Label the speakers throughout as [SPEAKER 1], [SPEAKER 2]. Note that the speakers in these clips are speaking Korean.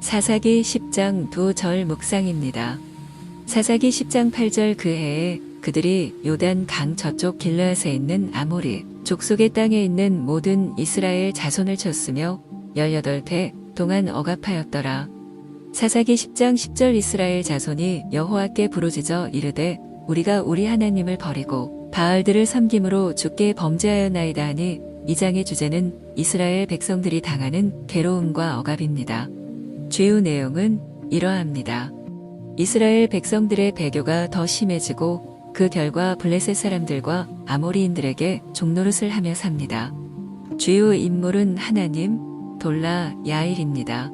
[SPEAKER 1] 사사기 10장 두절 묵상입니다. 사사기 10장 8절 그 해에 그들이 요단 강 저쪽 길르앗에 있는 아모리 족속의 땅에 있는 모든 이스라엘 자손을 쳤으며 18해 동안 억압하였더라. 사사기 10장 10절 이스라엘 자손이 여호와께 부르짖어 이르되 우리가 우리 하나님을 버리고 바알들을 섬김으로 주께 범죄하였나이다 하니 이 장의 주제는 이스라엘 백성들이 당하는 괴로움과 억압입니다. 죄의 내용은 이러합니다. 이스라엘 백성들의 배교가 더 심해지고 그 결과 블레셋 사람들과 아모리인들에게 종노릇을 하며 삽니다. 주요 인물은 하나님, 돌라, 야일입니다.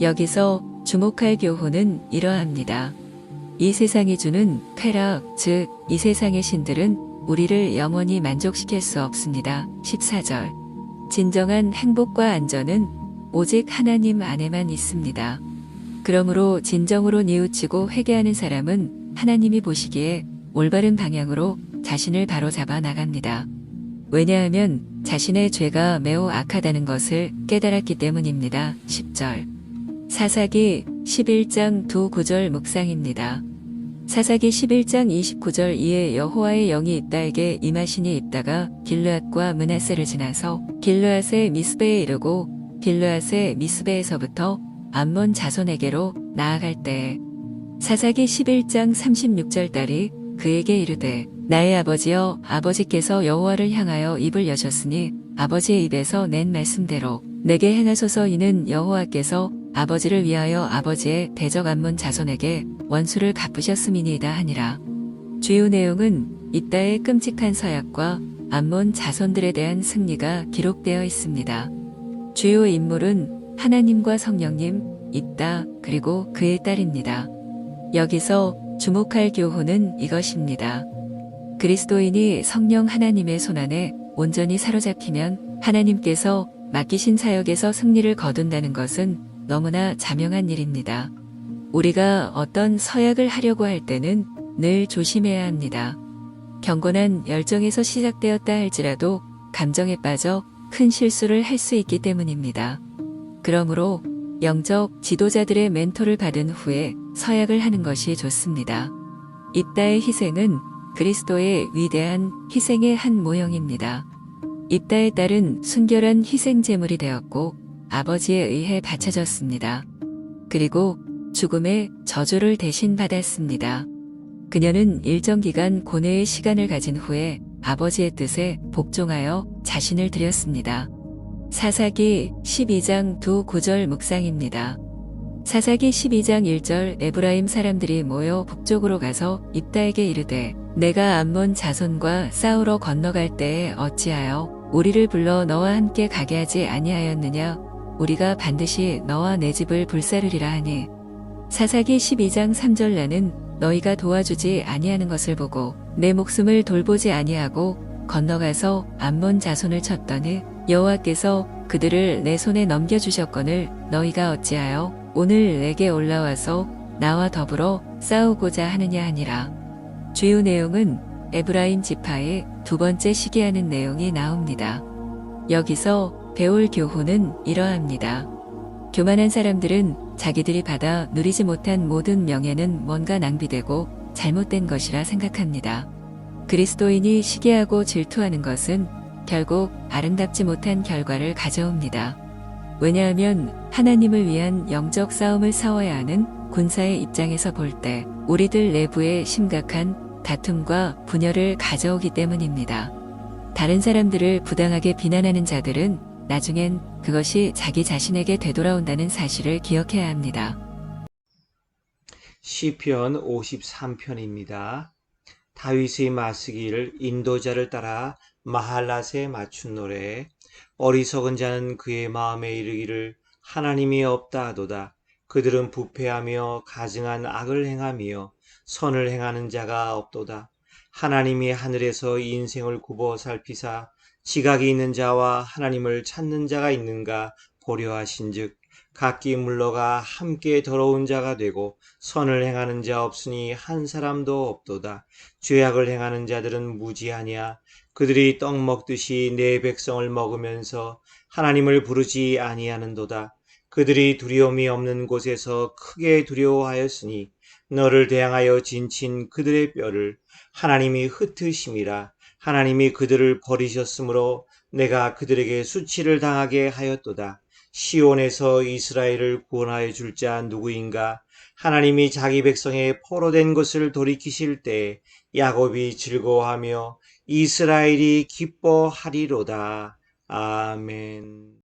[SPEAKER 1] 여기서 주목할 교훈은 이러합니다. 이 세상이 주는 쾌락, 즉, 이 세상의 신들은 우리를 영원히 만족시킬 수 없습니다. 14절. 진정한 행복과 안전은 오직 하나님 안에만 있습니다. 그러므로 진정으로 뉘우치고 회개하는 사람은 하나님이 보시기에 올바른 방향으로 자신을 바로잡아 나갑니다. 왜냐하면 자신의 죄가 매우 악하다는 것을 깨달았기 때문입니다. 10절. 사사기 11장 두 구절 묵상입니다. 사사기 11장 29절 이에 여호와의 영이 입다에게 임하시니 입다가 길르앗과 문하세를 지나서 길르앗의 미스베에 이르고 길르앗의 미스베에서부터 암몬 자손에게로 나아갈 때에 사사기 11장 36절 딸이 그에게 이르되 나의 아버지여 아버지께서 여호와를 향하여 입을 여셨으니 아버지의 입에서 낸 말씀대로 내게 행하소서 이는 여호와께서 아버지를 위하여 아버지의 대적 암몬 자손에게 원수를 갚으셨음이니이다 하니라. 주요 내용은 이따의 끔찍한 서약과 암몬 자손들에 대한 승리가 기록되어 있습니다. 주요 인물은 하나님과 성령님, 있다, 그리고 그의 딸입니다. 여기서 주목할 교훈은 이것입니다. 그리스도인이 성령 하나님의 손안에 온전히 사로잡히면 하나님께서 맡기신 사역에서 승리를 거둔다는 것은 너무나 자명한 일입니다. 우리가 어떤 서약을 하려고 할 때는 늘 조심해야 합니다. 경건한 열정에서 시작되었다 할지라도 감정에 빠져 큰 실수를 할 수 있기 때문입니다. 그러므로 영적 지도자들의 멘토를 받은 후에 서약을 하는 것이 좋습니다. 입다의 희생은 그리스도의 위대한 희생의 한 모형입니다. 입다의 딸은 순결한 희생 제물이 되었고 아버지에 의해 바쳐졌습니다. 그리고 죽음의 저주를 대신 받았습니다. 그녀는 일정 기간 고뇌의 시간을 가진 후에 아버지의 뜻에 복종하여 자신을 드렸습니다. 사사기 12장 두 구절 묵상입니다. 사사기 12장 1절 에브라임 사람들이 모여 북쪽으로 가서 입다에게 이르되 내가 암몬 자손과 싸우러 건너갈 때에 어찌하여 우리를 불러 너와 함께 가게 하지 아니하였느냐 우리가 반드시 너와 내 집을 불사르리라 하니 사사기 12장 3절 나는 너희가 도와주지 아니하는 것을 보고 내 목숨을 돌보지 아니하고 건너가서 암몬 자손을 쳤더니 여호와께서 그들을 내 손에 넘겨주셨거늘 너희가 어찌하여 오늘 내게 올라와서 나와 더불어 싸우고자 하느냐 하니라. 주요 내용은 에브라임 지파의 두 번째 시기하는 내용이 나옵니다. 여기서 배울 교훈은 이러합니다. 교만한 사람들은 자기들이 받아 누리지 못한 모든 명예는 뭔가 낭비되고 잘못된 것이라 생각합니다. 그리스도인이 시기하고 질투하는 것은 결국 아름답지 못한 결과를 가져옵니다. 왜냐하면 하나님을 위한 영적 싸움을 싸워야 하는 군사의 입장에서 볼 때 우리들 내부에 심각한 다툼과 분열을 가져오기 때문입니다. 다른 사람들을 부당하게 비난하는 자들은 나중엔 그것이 자기 자신에게 되돌아온다는 사실을 기억해야 합니다.
[SPEAKER 2] 시편 53편입니다. 다윗의 마스기를 인도자를 따라 마할랏에 맞춘 노래 어리석은 자는 그의 마음에 이르기를 하나님이 없다 하도다 그들은 부패하며 가증한 악을 행하며 선을 행하는 자가 없도다 하나님이 하늘에서 인생을 굽어 살피사 지각이 있는 자와 하나님을 찾는 자가 있는가 보려 하신즉 각기 물러가 함께 더러운 자가 되고 선을 행하는 자 없으니 한 사람도 없도다. 죄악을 행하는 자들은 무지하냐 그들이 떡 먹듯이 내 백성을 먹으면서 하나님을 부르지 아니하는도다. 그들이 두려움이 없는 곳에서 크게 두려워하였으니 너를 대항하여 진친 그들의 뼈를 하나님이 흩으심이라. 하나님이 그들을 버리셨으므로 내가 그들에게 수치를 당하게 하였도다. 시온에서 이스라엘을 구원하여 줄 자 누구인가? 하나님이 자기 백성의 포로된 것을 돌이키실 때 야곱이 즐거워하며 이스라엘이 기뻐하리로다. 아멘.